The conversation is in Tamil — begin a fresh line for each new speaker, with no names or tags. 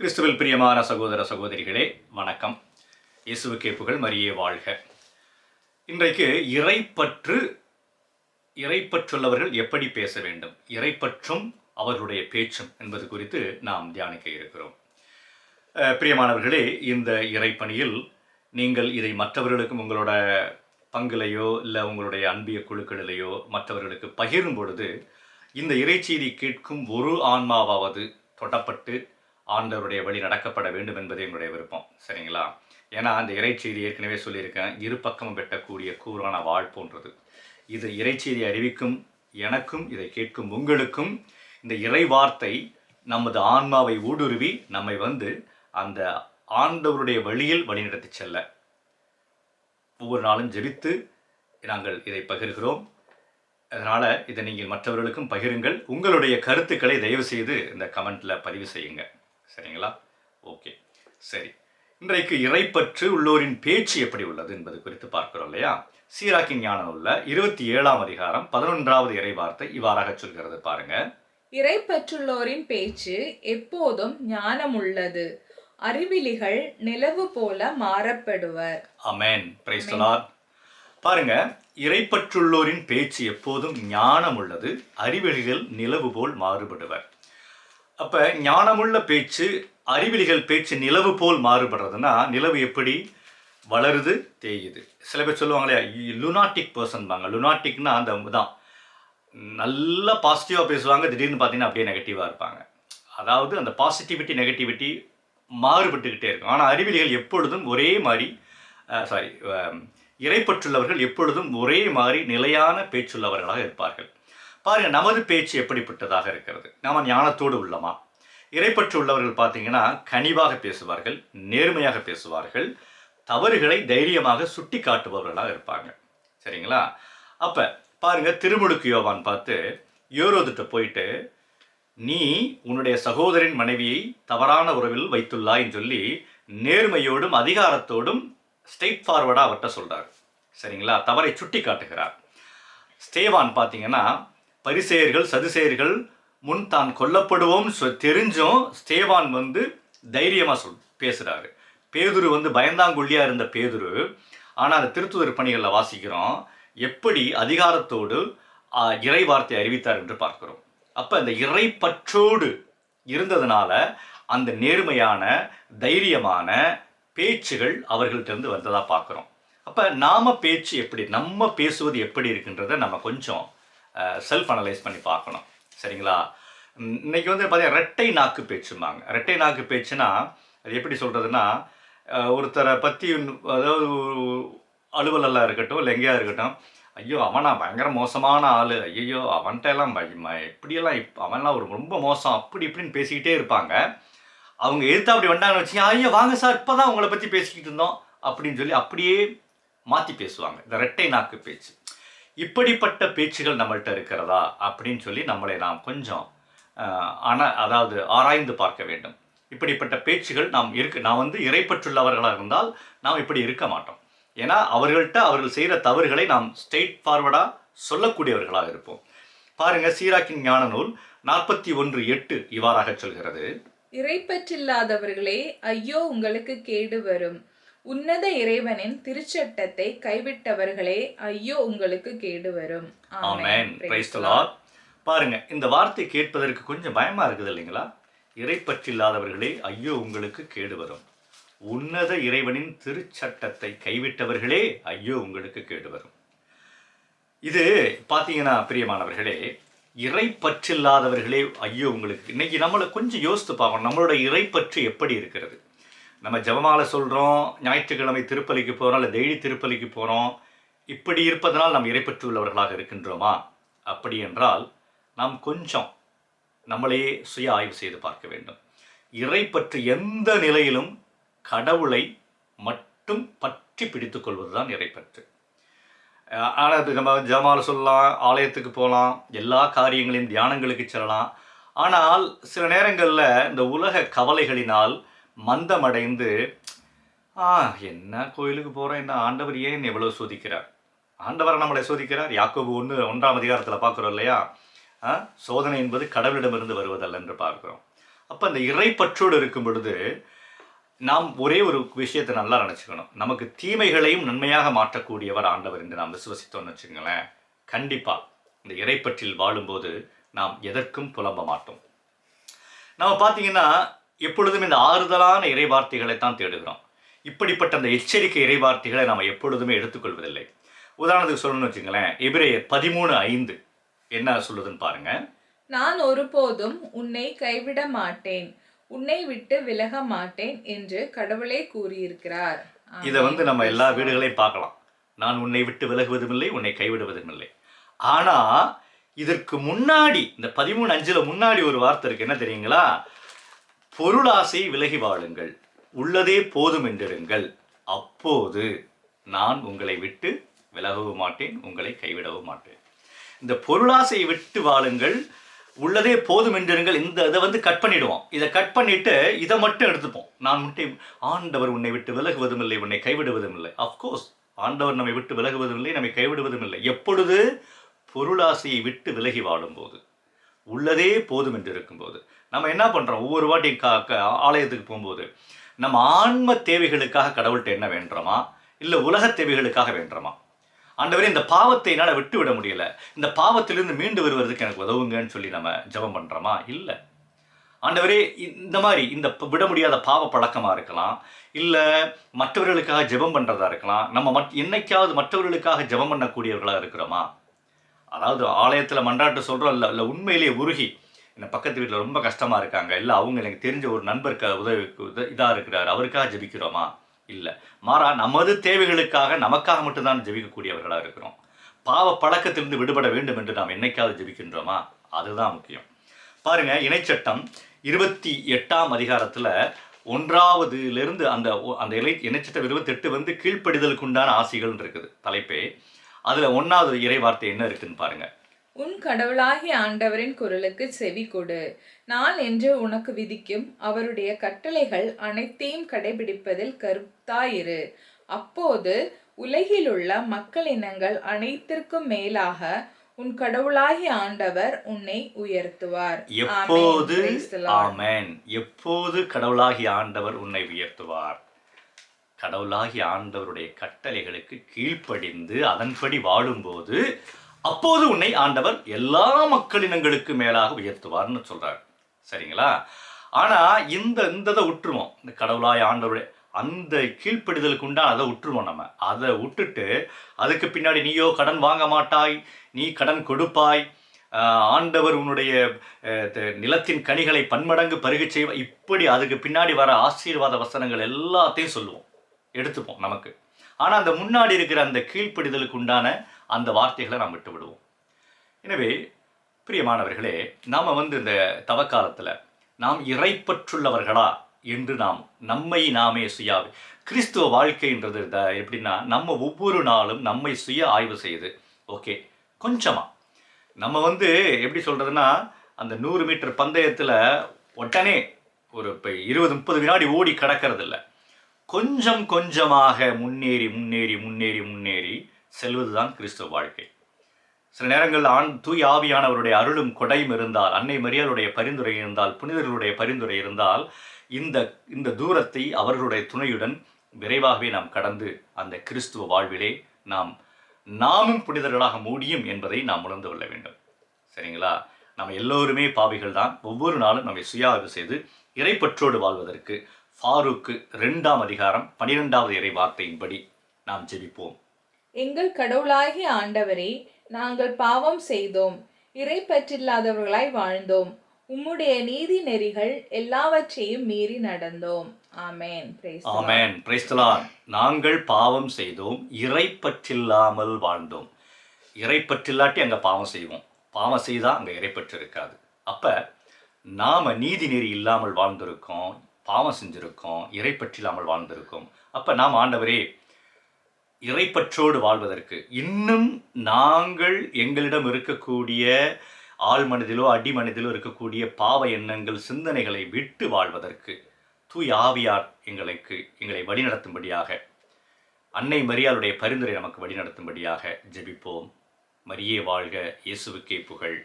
கிறிஸ்துவில் பிரியமான சகோதர சகோதரிகளே வணக்கம். இயேசுவுக்கே புகழ் மரியே வாழ்க. இன்றைக்கு இறைப்பற்று இறைப்பற்றுள்ளவர்கள் எப்படி பேச வேண்டும்? இறைப்பற்றும் அவர்களுடைய பேச்சும் என்பது குறித்து நாம் தியானிக்க இருக்கிறோம். பிரியமானவர்களே இந்த இறைப்பணியில் நீங்கள் இதை மற்றவர்களுக்கும் உங்களோட பங்கிலையோ இல்லை உங்களுடைய அன்பிய குழுக்களிலேயோ மற்றவர்களுக்கு பகிரும் பொழுது இந்த இறைச்செய்தி கேட்கும் ஒரு ஆன்மாவாவது தொடப்பட்டு ஆண்டவருடைய வழி நடக்கப்பட வேண்டும் என்பதே என்னுடைய விருப்பம். சரிங்களா? ஏன்னா அந்த இறைச்செய்தி ஏற்கனவே சொல்லியிருக்கேன். இரு பக்கமும் வெட்டக்கூடிய கூறான வாழ் போன்றது. இது இறைச்செய்தி அறிவிக்கும் எனக்கும் இதை கேட்கும் உங்களுக்கும் இந்த இறை வார்த்தை நமது ஆன்மாவை ஊடுருவி நம்மை வந்து அந்த ஆண்டவருடைய வழியில் வழிநடத்தி செல்ல. ஒவ்வொரு நாளும் ஜெபித்து நாங்கள் இதை பகிர்கிறோம். அதனால் இதை நீங்கள் மற்றவர்களுக்கும் பகிருங்கள். உங்களுடைய கருத்துக்களை தயவு செய்து இந்த கமெண்ட்டில் பதிவு செய்யுங்கள் சரிங்களா? ஓகே. சரி. இன்றைக்கு இறைப்பற்று உள்ளோரின் பேச்சு எப்படி உள்ளது என்பது குறித்து பார்க்கிறோம் இல்லையா? சீராக்கின் ஞானம் உள்ள இருபத்தி ஏழாம் அதிகாரம் பதினொன்றாவது இறை வார்த்தை இவ்வாறாக சொல்கிறது பாருங்க.
இறைப்பற்றுள்ளோரின் பேச்சு எப்போதும் ஞானமுள்ளது அறிவிலிகள் நிலவு போல மாறப்படுவர்.
அமேன் பிரைஸ் பாருங்க இறைப்பற்றுள்ளோரின் பேச்சு எப்போதும் ஞானம் உள்ளது அறிவெளிகள் நிலவு போல் மாறுபடுவர். அப்போ ஞானமுள்ள பேச்சு அறிவிலிகள் பேச்சு நிலவு போல் மாறுபடுறதுன்னா நிலவு எப்படி? வளருது தேயுது. சில பேர் சொல்லுவாங்களே லுனாட்டிக் பர்சன்பாங்க லுனாட்டிக்னா அந்த தான் நல்லா பாசிட்டிவாக பேசுவாங்க திடீர்னு பார்த்தீங்கன்னா அப்படியே நெகட்டிவாக இருப்பாங்க. அதாவது அந்த பாசிட்டிவிட்டி நெகட்டிவிட்டி மாறுபட்டுக்கிட்டே இருக்கும். ஆனால் அறிவிலிகள் எப்பொழுதும் ஒரே மாதிரி சாரி இறைப்பற்றுள்ளவர்கள் எப்பொழுதும் ஒரே மாதிரி நிலையான பேச்சுள்ளவர்களாக இருப்பார்கள். பாருங்க நமது பேச்சு எப்படிப்பட்டதாக இருக்கிறது? நாம ஞானத்தோடு உள்ளமா? இறைப்பற்று உள்ளவர்கள் பார்த்தீங்கன்னா கனிவாக பேசுவார்கள் நேர்மையாக பேசுவார்கள் தவறுகளை தைரியமாக சுட்டி காட்டுபவர்களாக இருப்பாங்க. சரிங்களா? அப்ப பாருங்க திருமுழுக்கு யோவான் பார்த்து யோரோதுட்ட போயிட்டு நீ உன்னுடைய சகோதரின் மனைவியை தவறான உறவில் வைத்துள்ளாய்ன்னு சொல்லி நேர்மையோடும் அதிகாரத்தோடும் ஸ்ட்ரெயிட் ஃபார்வர்டாக அவர்கிட்ட சொல்கிறார் சரிங்களா? தவறை சுட்டி காட்டுகிறார் ஸ்டேவான் பார்த்தீங்கன்னா பரிசெயர்கள் சதுசேயர்கள் முன் தான் கொல்லப்படுவோம் சொ- தெரிஞ்சும் ஸ்தேவான் வந்து தைரியமாக சொல் பேசுகிறாரு பேதுரு வந்து பயந்தாங்குள்ளியாக இருந்த பேதுரு ஆனால் அந்த திருத்துதர் பணிகளில் வாசிக்கிறோம் எப்படி அதிகாரத்தோடு இறை வார்த்தை அறிவித்தார் என்று பார்க்கிறோம். அப்போ அந்த இறைப்பற்றோடு இருந்ததுனால அந்த நேர்மையான தைரியமான பேச்சுகள் அவர்கள்ட்ட இருந்து வந்ததாக பார்க்குறோம். அப்போ நாம பேச்சு எப்படி நம்ம பேசுவது எப்படி இருக்குன்றதை நம்ம கொஞ்சம் செல்ஃப் அனலைஸ் பண்ணி பார்க்கணும். சரிங்களா? இன்றைக்கி இன்னைக்கு வந்து பார்த்தீங்கன்னா ரெட்டை நாக்கு பேச்சும்பாங்க. ரெட்டை நாக்கு பேச்சுனா அது எப்படி சொல்கிறதுனா ஒருத்தரை பற்றி அதாவது அலுவலெல்லாம் இருக்கட்டும் இல்லை எங்கேயா இருக்கட்டும் ஐயோ அவனா பயங்கர மோசமான ஆள். ஐயோ அவன்கிட்ட எல்லாம் எப்படியெல்லாம் இப் அவன்லாம் ஒரு ரொம்ப மோசம் அப்படி இப்படின்னு பேசிக்கிட்டே இருப்பாங்க. அவங்க எதிர்த்து அப்படி வந்தாங்கன்னு வச்சு ஐயோ வாங்க சார் இப்போ தான் உங்களை பற்றி பேசிக்கிட்டு இருந்தோம் அப்படின்னு சொல்லி அப்படியே மாற்றி பேசுவாங்க. இந்த ரெட்டை நாக்கு பேச்சு. இப்படிப்பட்ட பேச்சுகள் நம்மள்கிட்ட இருக்கிறதா அப்படின்னு சொல்லி நம்மளை நாம் கொஞ்சம் ஆனால் அதாவது ஆராய்ந்து பார்க்க வேண்டும். இப்படிப்பட்ட பேச்சுகள் நாம் இருக்கு நான் வந்து இறைப்பற்றுள்ளவர்களாக இருந்தால் நாம் இப்படி இருக்க மாட்டோம். ஏன்னா அவர்கள்ட்ட அவர்கள் செய்கிற தவறுகளை நாம் ஸ்ட்ரெயிட் ஃபார்வர்டாக சொல்லக்கூடியவர்களாக இருப்போம். பாருங்க சீராக்கின் ஞான நூல் நாற்பத்தி ஒன்று எட்டு இவ்வாறாக சொல்கிறது.
இறைப்பற்றில்லாதவர்களே ஐயோ உங்களுக்கு கேடு வரும். உன்னத இறைவனின் திருச்சட்டத்தை கைவிட்டவர்களே ஐயோ உங்களுக்கு கேடு வரும்.
பாருங்க இந்த வார்த்தை கேட்பதற்கு கொஞ்சம் பயமா இருக்குது இல்லைங்களா? இறைப்பற்றில்லாதவர்களே ஐயோ உங்களுக்கு கேடு வரும். உன்னத இறைவனின் திருச்சட்டத்தை கைவிட்டவர்களே ஐயோ உங்களுக்கு கேடு வரும். இது பார்த்தீங்கன்னா பிரியமானவர்களே இறைப்பற்றில்லாதவர்களே ஐயோ உங்களுக்கு இன்னைக்கு நம்மளை கொஞ்சம் யோசித்து பார்க்கணும். நம்மளோட இறைப்பற்று எப்படி இருக்கிறது? நம்ம ஜபமாலை சொல்கிறோம் ஞாயிற்றுக்கிழமை திருப்பலிக்கு போகிறோம் இல்லை டெய்லி திருப்பலிக்கு போகிறோம் இப்படி இருப்பதனால் நாம் இறைப்பற்று உள்ளவர்களாக இருக்கின்றோமா? அப்படி என்றால் நாம் கொஞ்சம் நம்மளையே சுய ஆய்வு செய்து பார்க்க வேண்டும். இறைப்பற்று எந்த நிலையிலும் கடவுளை மட்டும் பற்றி பிடித்து கொள்வது தான் இறைப்பற்று ஆனால் நம்ம ஜமால் சொல்லலாம் ஆலயத்துக்கு போகலாம் எல்லா காரியங்களையும் தியானங்களுக்கு செல்லலாம். ஆனால் சில நேரங்களில் இந்த உலக கவலைகளினால் மந்தமடைந்து ஆ என்ன கோயிலுக்கு போகிறோம் என்ன ஆண்டவர் ஏன் எவ்வளோ சோதிக்கிறார்? ஆண்டவர் நம்மளை சோதிக்கிறார். யாக்கோபு ஒன்று ஒன்றாம் அதிகாரத்தில் பார்க்குறோம் இல்லையா? ஆ, சோதனை என்பது கடவுளிடமிருந்து வருவதல்ல என்று பார்க்குறோம். அப்போ அந்த இறைப்பற்றோடு இருக்கும் பொழுது நாம் ஒரே ஒரு விஷயத்தை நல்லா நினச்சிக்கணும். நமக்கு தீமைகளையும் நன்மையாக மாற்றக்கூடியவர் ஆண்டவர் என்று நாம் விசுவசித்தோம்னு வச்சுங்களேன் கண்டிப்பாக இந்த இறைப்பற்றில் வாழும்போது நாம் எதற்கும் புலம்ப மாட்டோம். நம்ம பார்த்தீங்கன்னா எப்பொழுதும் இந்த ஆறுதலான இறைவார்த்தைகளை தான் தேடுகிறோம். இப்படிப்பட்ட அந்த எச்சரிக்கை இறைவார்த்தைகளை நாம் எப்பொழுதுமே எடுத்துக்கொள்வதில்லை. உதாரணத்துக்கு சொல்லணும்னு வச்சுங்களேன் எபிரேயர் பதிமூணு ஐந்து என்ன சொல்லுதுன்னு பாருங்க.
நான் ஒருபோதும் உன்னை கைவிட மாட்டேன் உன்னை விட்டு விலக மாட்டேன் என்று கடவுளே கூறியிருக்கிறார்.
இதை வந்து நம்ம எல்லா வீடுகளையும் பார்க்கலாம். நான் உன்னை விட்டு விலகுவதும் இல்லை உன்னை கைவிடுவதும் இல்லை ஆனா இதற்கு முன்னாடி இந்த பதிமூணு அஞ்சுல முன்னாடி ஒரு வார்த்தை இருக்கு. என்ன தெரியுங்களா? பொருளாசை விலகி வாழுங்கள். உள்ளதே போதும் என்றிருங்கள். அப்போது நான் உங்களை விட்டு விலகவும் மாட்டேன் உங்களை கைவிடவும் மாட்டேன். இந்த பொருளாசையை விட்டு வாழுங்கள். உள்ளதே போதும் என்றிருங்கள். இந்த இதை வந்து கட் பண்ணிடுவோம் இதை கட் பண்ணிட்டு இதை மட்டும் எடுத்துப்போம். நான் மட்டும் ஆண்டவர் உன்னை விட்டு விலகுவதும் இல்லை உன்னை கைவிடுவதும் இல்லை அஃப்கோர்ஸ் ஆண்டவர் நம்மை விட்டு விலகுவதும் இல்லை நம்மை கைவிடுவதும் இல்லை எப்பொழுது? பொருளாசையை விட்டு விலகி வாழும்போது. உள்ளதே போதும் என்று இருக்கும்போது நம்ம என்ன பண்ணுறோம் ஒவ்வொரு வாட்டியும் கா ஆலயத்துக்கு போகும்போது நம்ம ஆன்ம தேவைகளுக்காக கடவுள்கிட்ட என்ன வேண்டுறோமா? இல்லை உலக தேவைகளுக்காக வேண்டுறோமா? ஆண்டவரே இந்த பாவத்தை என்னால் விட்டு விட முடியல. இந்த பாவத்திலிருந்து மீண்டு வருவதற்கு எனக்கு உதவுங்கன்னு சொல்லி நம்ம ஜெபம் பண்ணுறோமா இல்லை. ஆண்டவரே இந்த மாதிரி இந்த விட முடியாத பாவ பழக்கமாக இருக்கலாம். இல்லை மற்றவர்களுக்காக ஜெபம் பண்ணுறதா இருக்கலாம். நம்ம மட் என்னைக்காவது மற்றவர்களுக்காக ஜெபம் பண்ணக்கூடியவர்களாக இருக்கிறோமா? அதாவது ஆலயத்தில் மன்றாட்டு சொல்கிறோம் இல்லை இல்லை உண்மையிலேயே உருகி. இந்த பக்கத்து வீட்டில் ரொம்ப கஷ்டமாக இருக்காங்க. இல்லை அவங்க எனக்கு தெரிஞ்ச ஒரு நண்பருக்கு உதவிக்கு உத இதாக இருக்கிறார். அவருக்காக ஜெபிக்கிறோமா? இல்லை. மாறா நமது தேவைகளுக்காக நமக்காக மட்டும்தான் ஜெபிக்கக்கூடியவர்களாக இருக்கிறோம். பாவ பழக்கத்திலிருந்து விடுபட வேண்டும் என்று நாம் என்னைக்காவது ஜெபிக்கின்றோமா? அதுதான் முக்கியம். பாருங்க இணைச்சட்டம் இருபத்தி எட்டாம் அதிகாரத்தில் ஒன்றாவதுலேருந்து அந்த அந்த இலை இணைச்சட்டம் இருபத்தெட்டு வந்து கீழ்ப்படிதலுக்குண்டான ஆசைகள்னு ஆசைகள் இருக்குது. தலைப்பே. அதில் ஒன்றாவது இறை வார்த்தை என்ன இருக்குன்னு பாருங்க.
உன் கடவுளாகிய ஆண்டவரின் குரலுக்கு செவி கொடு. நான் என்று உனக்கு விதிக்கும் அவருடைய கட்டளைகள் அனைத்தையும் கடைபிடிப்பதில் கருத்தாயிரு. அப்போது உலகிலுள்ள மக்கள் இனங்கள் அனைத்திற்கும் மேலாக உன் கடவுளாகிய ஆண்டவர் உன்னை உயர்த்துவார்.
எப்போது. ஆமென். எப்போது கடவுளாகிய ஆண்டவர் உன்னை உயர்த்துவார்? கடவுளாகி ஆண்டவருடைய கட்டளைகளுக்கு கீழ்ப்படிந்து அதன்படி வாழும்போது அப்போது உன்னை ஆண்டவர் எல்லா மக்களினங்களுக்கு மேலாக உயர்த்துவார்னு சொல்றார். சரிங்களா? ஆனா இந்த இந்த இதை விட்டுருவோம் இந்த கடவுளாய் ஆண்டவருடைய அந்த கீழ்ப்படிதலுக்கு உண்டான அதை விட்டுருவோம் நம்ம? அதை விட்டுட்டு அதுக்கு பின்னாடி நீயோ கடன் வாங்க மாட்டாய் நீ கடன் கொடுப்பாய் ஆண்டவர் உன்னுடைய த- நிலத்தின் கனிகளை பன்மடங்கு பருகச் செய்வ இப்படி அதுக்கு பின்னாடி வர ஆசீர்வாத வசனங்கள் எல்லாத்தையும் சொல்லுவோம். எடுத்துப்போம் நமக்கு. ஆனால் அந்த முன்னாடி இருக்கிற அந்த கீழ்ப்படிதலுக்கு உண்டான அந்த வார்த்தைகளை நாம் விட்டு விடுவோம் எனவே பிரியமானவர்களே நாம் வந்து இந்த தவக்காலத்தில் நாம் இறைப்பற்றுள்ளவர்களா என்று நாம் நம்மை நாமே சுயா கிறிஸ்துவ வாழ்க்கைன்றது எப்படின்னா நம்ம ஒவ்வொரு நாளும் நம்மை சுய ஆய்வு செய்யுது. ஓகே கொஞ்சமாக நம்ம வந்து எப்படி சொல்கிறதுன்னா அந்த நூறு மீட்டர் பந்தயத்தில் உடனே ஒரு இப்போ இருபது முப்பது வினாடி ஓடி கடக்கிறது கொஞ்சம் கொஞ்சமாக முன்னேறி முன்னேறி முன்னேறி முன்னேறி செல்வதுதான் கிறிஸ்துவ வாழ்க்கை. சில நேரங்களில் ஆண் தூய் ஆவியானவருடைய அருளும் கொடையும் இருந்தால் அன்னை மரியாளுடைய பரிந்துரை இருந்தால் புனிதர்களுடைய பரிந்துரை இருந்தால் இந்த இந்த தூரத்தை அவர்களுடைய துணையுடன் விரைவாகவே நாம் கடந்து அந்த கிறிஸ்துவ வாழ்விலே நாம் நாமும் புனிதர்களாக முடியும் என்பதை நாம் உணர்ந்து கொள்ள வேண்டும். சரிங்களா? நம்ம எல்லோருமே பாவிகள் தான் ஒவ்வொரு நாளும் நம்மை சுயாவு செய்து இறைப்பற்றோடு வாழ்வதற்கு ஃபாரூக்கு ரெண்டாம் அதிகாரம் பனிரெண்டாவது இறை வார்த்தையின்படி நாம் ஜெபிப்போம்.
எங்கள் கடவுளாகிய ஆண்டவரே நாங்கள் பாவம் செய்தோம் இறை பற்றில்லாதவர்களாய் வாழ்ந்தோம் உம்முடைய நீதி நெறிகள் எல்லாவற்றையும் மீறி நடந்தோம். ஆமென்.
ஆமென். பிரைஸ்தலான் நாங்கள் பாவம் செய்தோம் இறைப்பற்றில்லாமல் வாழ்ந்தோம். இறைப்பற்றில்லாட்டி அங்கே பாவம் செய்வோம். பாவம் செய்தால் அங்கே இறைப்பற்று இருக்காது அப்போ நாம் நீதி நெறி இல்லாமல் வாழ்ந்திருக்கோம் பாவம் செஞ்சுருக்கோம் இறைப்பற்றில்லாமல் வாழ்ந்திருக்கோம். அப்போ நாம் ஆண்டவரே இறைப்பற்றோடு வாழ்வதற்கு இன்னும் நாங்கள் எங்களிடம் இருக்கக்கூடிய ஆழ் மனதிலோ அடி மனதிலோ இருக்கக்கூடிய பாவ எண்ணங்கள் சிந்தனைகளை விட்டு வாழ்வதற்கு தூய் ஆவியார் எங்களுக்கு எங்களை வழிநடத்தும்படியாக அன்னை மரியாளுடைய பரிந்துரை நமக்கு வழிநடத்தும்படியாக ஜெபிப்போம். மரியே வாழ்க இயேசுவுக்கே புகழ்.